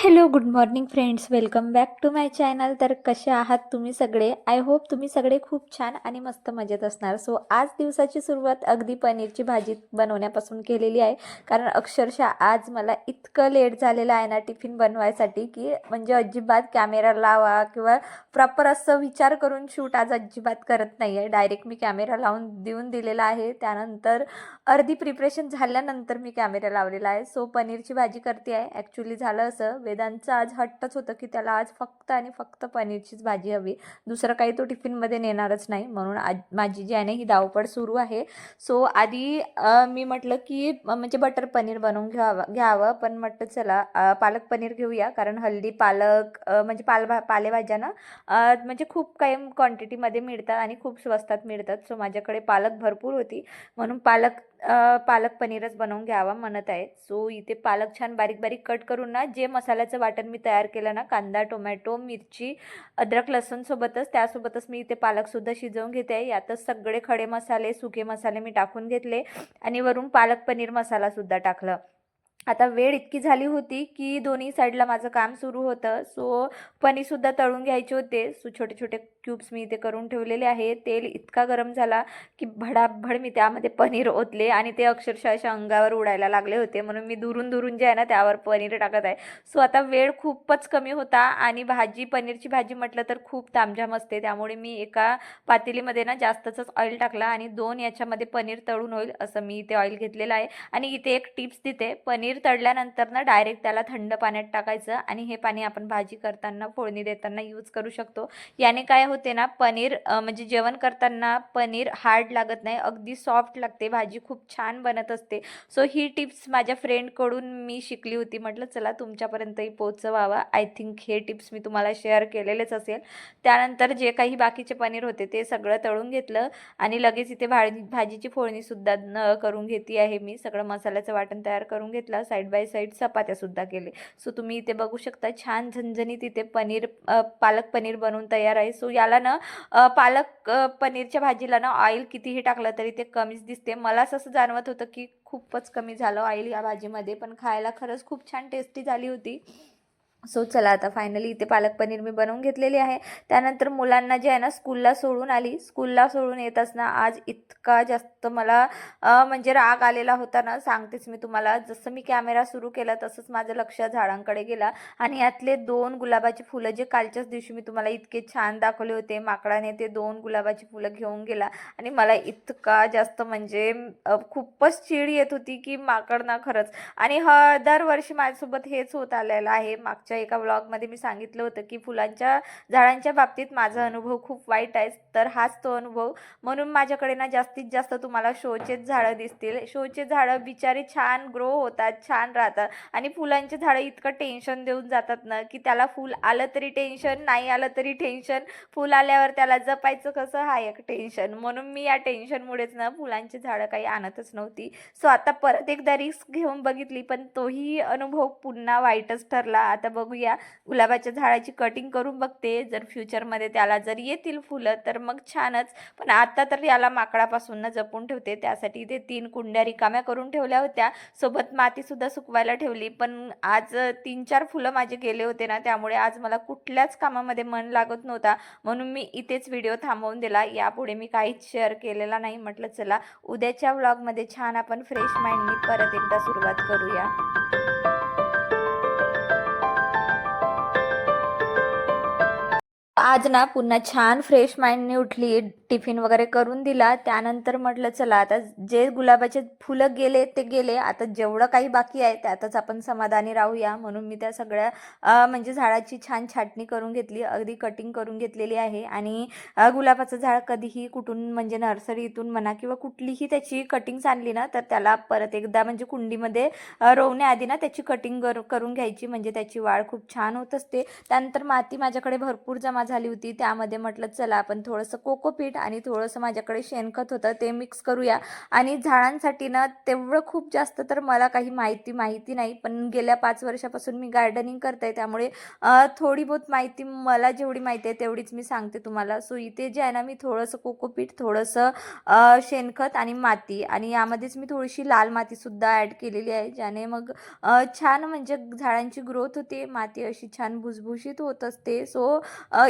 Hello good morning friends welcome back to my channel तर कसे आहात तुम्ही सगळे? आय होप तुम्ही सगळे खूप छान आणि मस्त मजेत असणार. सो आज दिवसाची सुरुवात अगदी पनीरची भाजी बनवण्यापासून केलेली आहे. कारण अक्षरशः आज मला इतकं लेट झालेलं आहे ना टिफिन बनवायसाठी की म्हणजे अजिबात कॅमेरा लावा किंवा प्रॉपर असं विचार करून शूट आज अजिबात करत नाही आहे डायरेक्ट मी कॅमेरा लावून देऊन दिलेला आहे. त्यानंतर अर्धी प्रिपरेशन झाल्यानंतर मी कॅमेरा लावलेला आहे. सो पनीरची भाजी करते आहे. ॲक्च्युली झालं असं. वेदांचं आज हट्टच होतं की त्याला आज फक्त आणि फक्त पनीरचीच भाजी हवी. दुसरं काही तो टिफिनमध्ये नेणारच नाही. म्हणून आज माझी जी आहे ना ही धावपळ सुरू आहे. सो आधी मी म्हटलं की म्हणजे बटर पनीर बनवून घ्यावं घ्यावं. पण म्हटलं चला पालक पनीर घेऊया. कारण हल्दी पालक म्हणजे पालभा पालेभाज्या ना म्हणजे खूप काही क्वांटिटीमध्ये मिळतात आणि खूप स्वस्तात मिळतात. सो माझ्याकडे पालक भरपूर होती. म्हणून पालक पालक पनीरच बनवून घ्यावा म्हणत आहे सो इथे पालक छान बारीक बारीक कट करून ना जे मसाल्याचं वाटण मी तयार केलं ना कांदा टोमॅटो मिरची अद्रक लसूणसोबतच त्यासोबतच मी इथे पालकसुद्धा शिजवून घेते. आहे यातच सगळे खडे मसाले सुके मसाले मी टाकून घेतले आणि वरून पालक पनीर मसालासुद्धा टाकलं. आता वेळ इतकी झाली होती की दोन्ही साईडला माझं काम सुरू होतं. सो पनीरसुद्धा तळून घ्यायचे होते. सो छोटे छोटे क्यूब्स मी इथे करून ठेवलेले आहे. तेल इतका गरम झाला की भडाभड मी त्यामध्ये पनीर ओतले आणि ते अक्षरशः अशा अंगावर उडायला लागले होते. म्हणून मी दुरून दुरून जे आहे ना त्यावर पनीर टाकत आहे. सो आता वेळ खूपच कमी होता आणि भाजी पनीरची भाजी म्हटलं तर खूप तामझाम असते. त्यामुळे मी एका पातेलीमध्ये ना जास्तच ऑइल टाकला आणि दोन याच्यामध्ये पनीर तळून होईल असं मी इथे ऑइल घेतलेलं आहे. आणि इथे एक टिप्स देते. पनीर तळल्यानंतर ना डायरेक्ट त्याला थंड पाण्यात टाकायचं आणि हे पाणी आपण भाजी करताना फोडणी देताना यूज करू शकतो. याने काय होते ना पनीर म्हणजे जेवण करताना पनीर हार्ड लागत नाही अगदी सॉफ्ट लागते भाजी खूप छान बनत असते. सो ही टिप्स माझ्या फ्रेंडकडून मी शिकली होती. म्हटलं चला तुमच्यापर्यंतही पोचवावा आय थिंक हे टिप्स मी तुम्हाला शेअर केलेलेच असेल. त्यानंतर जे काही बाकीचे पनीर होते ते सगळं तळून घेतलं आणि लगेच इथे भाजी भाजीची फोडणीसुद्धा न करून घेते आहे मी. सगळं मसाल्याचं वाटण तयार करून घेतलं. साईड बाय साईड चपात्यासुद्धा केले. सो तुम्ही इथे बघू शकता छान झणझणीत इथे पनीर पालक पनीर बनवून तयार आहे. सो याला ना पालक पनीरच्या भाजीला ना ऑइल कितीही टाकलं तरी ते कमीच दिसते. मलाच असं जाणवत होतं की खूपच कमी झालं ऑइल या भाजीमध्ये पण खायला खरंच खूप छान टेस्टी झाली होती. सो चला आता फायनली इथे पालक पनीर मी बनवून घेतलेली आहे. त्यानंतर मुलांना जे आहे ना स्कूलला सोडून आली. स्कूलला सोडून येत असताना आज इतका जास्त तर मला म्हणजे राग आलेला होता ना सांगतेच मी तुम्हाला. जसं मी कॅमेरा सुरू केला तसंच माझं लक्ष झाडांकडे गेला. आणि यातले दोन गुलाबाची फुलं जे कालच्याच दिवशी मी तुम्हाला इतके छान दाखवले होते माकडाने ते दोन गुलाबाची फुलं घेऊन गेला. आणि मला इतका जास्त म्हणजे खूपच चिड येत होती की माकड ना खरंच. आणि ह दरवर्षी माझ्यासोबत हेच होत आलेलं आहे. मागच्या एका ब्लॉगमध्ये मी सांगितलं होतं की फुलांच्या झाडांच्या बाबतीत माझा अनुभव खूप वाईट आहे. तर हाच तो अनुभव. म्हणून माझ्याकडे ना जास्तीत जास्त तुम्हाला शोचेच झाडं दिसतील. शोचे झाडं बिचारी छान ग्रो होतात छान राहतात. आणि फुलांचे झाडं इतकं टेन्शन देऊन जातात ना की त्याला फूल आलं तरी टेन्शन नाही आलं तरी टेन्शन फूल आल्यावर त्याला जपायचं कसं? हा एक टेन्शन म्हणून मी या टेन्शनमुळेच ना फुलांची झाडं काही आणतच नव्हती. सो आता परत एकदा रिस्क घेऊन बघितली पण तोही अनुभव पुन्हा वाईटच ठरला. आता बघूया गुलाबाच्या झाडाची कटिंग करून बघते. जर फ्युचरमध्ये त्याला जर येतील फुलं तर मग छानच. पण आता तर याला माकडापासून ना जपून ठेवते. त्यासाठी इथे तीन कुंड्या रिकाम्या करून ठेवल्या होत्या. सोबत मातीसुद्धा सुकवायला ठेवली. पण आज तीन चार फुलं माझे गेले होते ना त्यामुळे आज मला कुठल्याच कामामध्ये मन लागत नव्हता. म्हणून मी इथेच व्हिडिओ थांबवून दिला. यापुढे मी काहीच शेअर केलेला नाही. म्हटलं चला उद्याच्या व्लॉगमध्ये छान आपण फ्रेश माइंडनी परत एकदा सुरुवात करूया. आज ना पुन्हा छान फ्रेश माइंडने उठली टिफिन वगैरे करून दिला. त्यानंतर म्हटलं चला आता जे गुलाबाचे फुलं गेले ते गेले. आता जेवढं काही बाकी आहे त्यातच आपण समाधानी राहूया. म्हणून मी त्या सगळ्या म्हणजे झाडाची छान छाटणी करून घेतली. अगदी कटिंग करून घेतलेली आहे. आणि गुलाबाचं झाड कधीही कुठून म्हणजे नर्सरीतून म्हणा किंवा कुठलीही त्याची कटिंग्स आणली ना तर त्याला परत एकदा म्हणजे कुंडीमध्ये रोवण्याआधी ना त्याची कटिंग करून घ्यायची. म्हणजे त्याची वाढ खूप छान होत असते. त्यानंतर माती माझ्याकडे भरपूर जमा झाली होती त्यामध्ये म्हटलं चला आपण थोडंसं कोकोपीठ आणि थोडंसं माझ्याकडे शेणखत होतं ते मिक्स करूया. आणि झाडांसाठी ना तेवढं खूप जास्त तर मला काही माहिती माहिती नाही पण गेल्या पाच वर्षापासून मी गार्डनिंग करते त्यामुळे थोडी बहुत माहिती मला जेवढी माहिती आहे तेवढीच मी सांगते तुम्हाला. सो इथे जे आहे ना मी थोडंसं कोकोपीठ थोडंसं शेणखत आणि माती आणि यामध्येच मी थोडीशी लाल मातीसुद्धा ॲड केलेली आहे ज्याने मग छान म्हणजे झाडांची ग्रोथ होते माती अशी छान भुसभुशीत होत असते. सो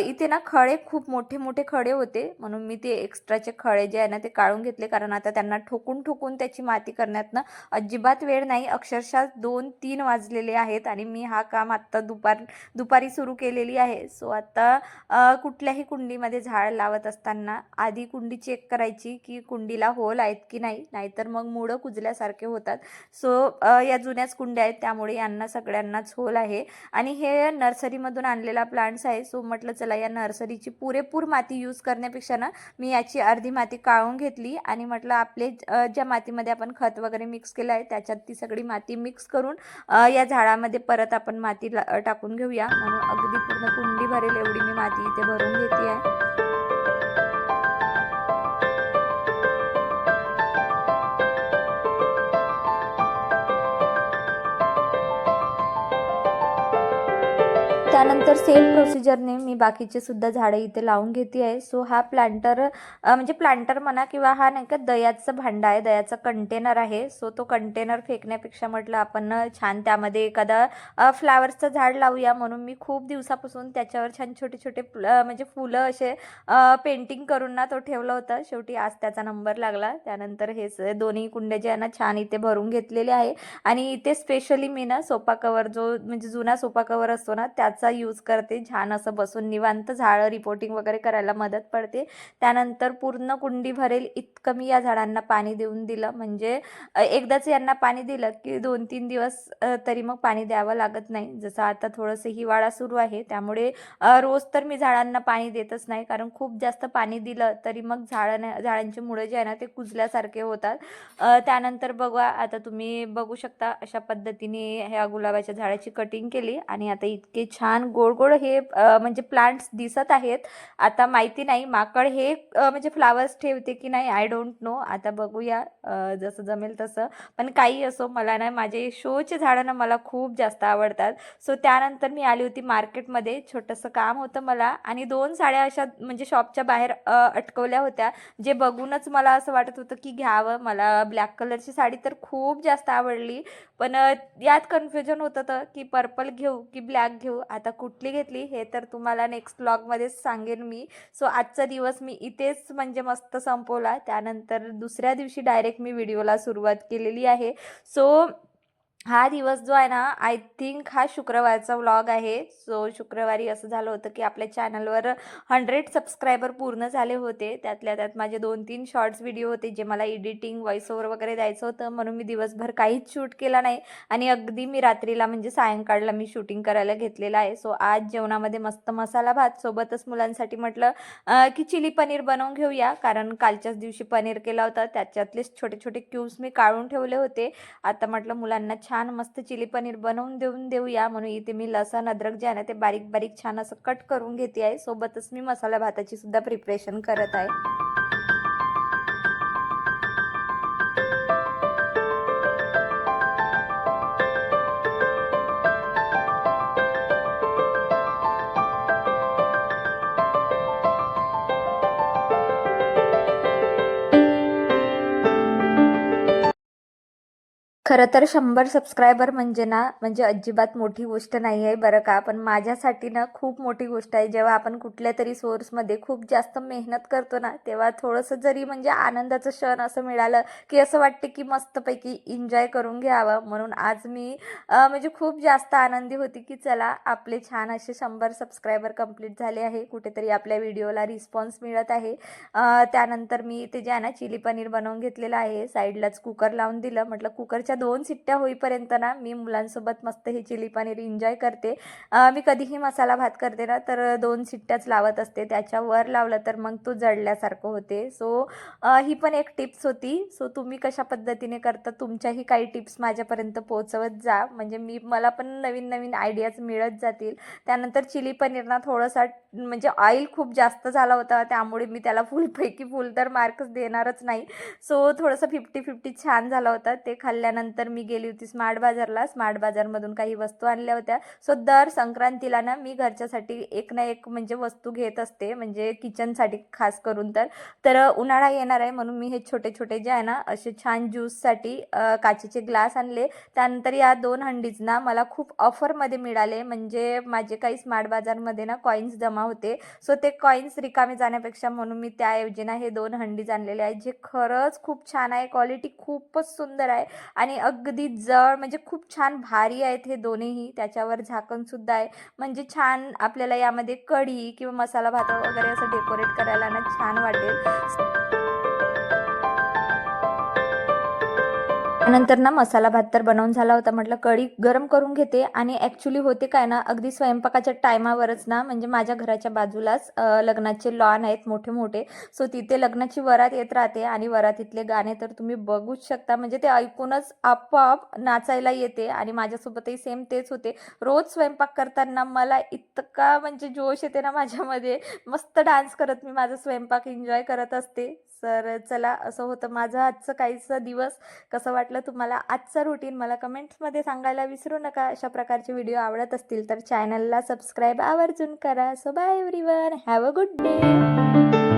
इथे ना खळे खूप मोठे मोठे खडे होते. म्हणून मी ते एक्स्ट्राचे खळे जे आहे ना ते काढून घेतले. कारण आता त्यांना ठोकून ठोकून त्याची माती करण्यात ना अजिबात वेळ नाही. अक्षरशः दोन तीन वाजलेले आहेत आणि मी हा काम आत्ता दुपार दुपारी सुरू केलेली आहे. सो आता कुठल्याही कुंडीमध्ये झाड लावत असताना आधी कुंडी चेक करायची की कुंडीला होल आहेत की नाही. नाहीतर मग मुळं कुजल्यासारखे होतात. सो या जुन्याच कुंड्या आहेत. त्यामुळे यांना सगळ्यांनाच होल आहे. आणि हे नर्सरीमधून आणलेला प्लांट्स आहे. सो म्हटलं चला या नर्सरीची पुरेपूर माती यूज करण्यापेक्षा ना मी याची अर्धी माती काढून घेतली आणि म्हटलं आपले ज्या मातीमध्ये आपण खत वगैरे मिक्स केलं आहे त्याच्यात ती सगळी माती मिक्स करून या झाडामध्ये परत आपण माती ला- टाकून घेऊया. म्हणून अगदी पूर्ण कुंडी भरेल एवढी मी माती इथे भरून घेते आहे. त्यानंतर सेम प्रोसिजरने मी बाकीचे सुद्धा झाडं इथे लावून घेते आहे. सो हा प्लांटर म्हणजे प्लांटर म्हणा किंवा हा नाही का दयाचं भांडा आहे दयाचा कंटेनर आहे. सो तो कंटेनर फेकण्यापेक्षा म्हटलं आपण छान त्यामध्ये एखादा फ्लावर्सचं झाड लावूया म्हणून मी खूप दिवसापासून त्याच्यावर छान छोटे छोटे म्हणजे फुलं असे पेंटिंग करून ना तो ठेवला होता. शेवटी आज त्याचा नंबर लागला. त्यानंतर हे दोन्ही कुंड्या जे आहे ना छान इथे भरून घेतलेले आहे. आणि इथे स्पेशली मी ना सोफा कवर जो म्हणजे जुना सोफा कवर असतो ना त्याचा यूज करते. छान असं बसून निवांत झाडं रिपोर्टिंग वगैरे करायला मदत पडते. त्यानंतर पूर्ण कुंडी भरेल इतकं मी या झाडांना पाणी देऊन दिलं. म्हणजे एकदाच यांना पाणी दिलं की दोन तीन दिवस तरी मग पाणी द्यावं लागत नाही. जसं आता थोडंसं हिवाळा सुरू आहे. त्यामुळे रोज तर मी झाडांना पाणी देतच नाही. कारण खूप जास्त पाणी दिलं तरी मग झाडं झाडांची मुळं जे आहे ना ते कुजल्यासारखे होतात. त्यानंतर बघा आता तुम्ही बघू शकता अशा पद्धतीने ह्या गुलाबाच्या झाडाची कटिंग केली आणि आता इतके छान गोड गोड हे म्हणजे प्लांट्स दिसत आहेत. आता माहिती नाही माकड हे म्हणजे फ्लावर्स ठेवते की नाही आय डोंट नो आता बघूया जसं जमेल तसं. पण काही असो मला ना माझे शोचे झाडं ना मला खूप जास्त आवडतात. सो त्यानंतर मी आली होती मार्केटमध्ये. छोटंसं काम होतं मला. आणि दोन साड्या अशा म्हणजे शॉपच्या बाहेर अटकवल्या होत्या. जे बघूनच मला असं वाटत होतं की घ्यावं. मला ब्लॅक कलरची साडी तर खूप जास्त आवडली. पण यात कन्फ्युजन होतं तर की पर्पल घेऊ की ब्लॅक घेऊ. आता कुठली घेतली हे तर तुम्हाला नेक्स्ट ब्लॉगमध्येच सांगेन मी. सो आजचा दिवस मी इथेच म्हणजे मस्त संपवला. त्यानंतर दुसऱ्या दिवशी डायरेक्ट मी व्हिडिओला सुरुवात केलेली आहे. सो हा दिवस जो आहे ना आय थिंक हा शुक्रवारचा व्लॉग आहे. सो शुक्रवारी असं झालं होतं की आपल्या चॅनलवर हंड्रेड सबस्क्रायबर पूर्ण झाले होते. त्यातल्या त्यात माझे दोन तीन शॉर्ट्स व्हिडिओ होते जे मला एडिटिंग व्हॉइस ओव्हर वगैरे द्यायचं होतं. म्हणून मी दिवसभर काहीच शूट केला नाही. आणि अगदी मी रात्रीला म्हणजे सायंकाळला मी शूटिंग करायला घेतलेलं आहे. सो आज जेवणामध्ये मस्त मसाला भात सोबतच मुलांसाठी म्हटलं की चिली पनीर बनवून घेऊया. कारण कालच्याच दिवशी पनीर केला होता. त्याच्यातलेच छोटे छोटे क्यूब्स मी काढून ठेवले होते. आता म्हटलं मुलांना छान मस्त चिली पनीर बनवून देऊन देऊया म्हणून इथे मी लसण अद्रक जे आहे ना ते बारीक बारीक छान असं कट करून घेते आहे. सोबतच मी मसाला भाताची सुद्धा प्रिपरेशन करत आहे. खरं तर शंभर सबस्क्रायबर म्हणजे ना म्हणजे अजिबात मोठी गोष्ट नाही आहे बरं का. पण माझ्यासाठी ना खूप मोठी गोष्ट आहे. जेव्हा आपण कुठल्या तरी सोर्समध्ये खूप जास्त मेहनत करतो ना तेव्हा थोडंसं जरी म्हणजे आनंदाचं क्षण असं मिळालं की असं वाटते की मस्तपैकी एन्जॉय करून घ्यावं. म्हणून आज मी म्हणजे खूप जास्त आनंदी होती की चला आपले छान असे शंभर सबस्क्रायबर कंप्लीट झाले आहे. कुठेतरी आपल्या व्हिडिओला रिस्पॉन्स मिळत आहे. त्यानंतर मी ते जे आहे ना चिली पनीर बनवून घेतलेलं आहे. साईडलाच कुकर लावून दिलं. म्हटलं कुकरच्या दोन सिट्ट्या होईपर्यंत ना मी मुलांसोबत मस्त हे चिली पनीर एन्जॉय करते. मी कधीही मसाला भात करते ना तर दोन सिट्ट्याच लावत असते. त्याच्यावर लावलं तर मग तो जळल्यासारखं होते. सो ही पण एक टिप्स होती. सो तुम्ही कशा पद्धतीने करता तुमच्याही काही टिप्स माझ्यापर्यंत पोहोचवत जा. म्हणजे मी मला पण नवीन नवीन आयडियाज मिळत जातील. त्यानंतर चिली पनीर ना थोडंसा म्हणजे ऑइल खूप जास्त झाला होता. त्यामुळे मी त्याला फुलपैकी फुल तर मार्क्स देणारच नाही. सो थोडंसं फिफ्टी फिफ्टी छान झाला होता. ते खाल्ल्यानंतर मी गेली होती स्मार्ट बाजारला. स्मार्ट बाजारमधून काही वस्तू आणल्या होत्या. सो दर संक्रांतीला ना मी घरच्यासाठी एक ना एक म्हणजे वस्तू घेत असते. म्हणजे किचनसाठी खास करून तर. तर उन्हाळा येणार आहे म्हणून मी हे छोटे छोटे जे आहे ना असे छान ज्यूससाठी काचेचे ग्लास आणले. त्यानंतर या दोन हंडीज ना मला खूप ऑफरमध्ये मिळाले. म्हणजे माझे काही स्मार्ट बाजारमध्ये ना कॉईन्स जमा होते. सो ते कॉईन्स रिकामे जाण्यापेक्षा म्हणून मी त्याऐवजी ना हे दोन हंडीज आणलेले आहेत. जे खरंच खूप छान आहे. क्वालिटी खूपच सुंदर आहे. आणि अगदी जड म्हणजे खूप छान भारी आहेत हे दोन्हीही. त्याच्यावर झाकणसुद्धा आहे. म्हणजे छान आपल्याला यामध्ये कढी किंवा मसाला भात वगैरे असं डेकोरेट करायला ना छान वाटेल. नंतर ना मसाला भात तर बनवून झाला होता. म्हटलं कढी गरम करून घेते आणि ॲक्च्युली होते काय ना अगदी स्वयंपाकाच्या टायमावरच ना म्हणजे माझ्या घराच्या बाजूलाच लग्नाचे लॉन आहेत मोठे मोठे. सो तिथे लग्नाची वरात येत राहते आणि वरातीतले गाणे तर तुम्ही बघूच शकता. म्हणजे ते ऐकूनच आपोआप नाचायला येते आणि माझ्यासोबतही सेम तेच होते. रोज स्वयंपाक करताना मला इतका म्हणजे जोश येते ना माझ्यामध्ये. मस्त डान्स करत मी माझा स्वयंपाक एन्जॉय करत असते. सर चला असं होतं. माझं आजचं काहीच दिवस कसं वाटलं तुम्हाला? आजचं रुटीन मला कमेंट्समध्ये सांगायला विसरू नका. अशा प्रकारचे व्हिडिओ आवडत असतील तर चॅनलला सबस्क्राईब आवर्जून करा. So bye everyone have a good day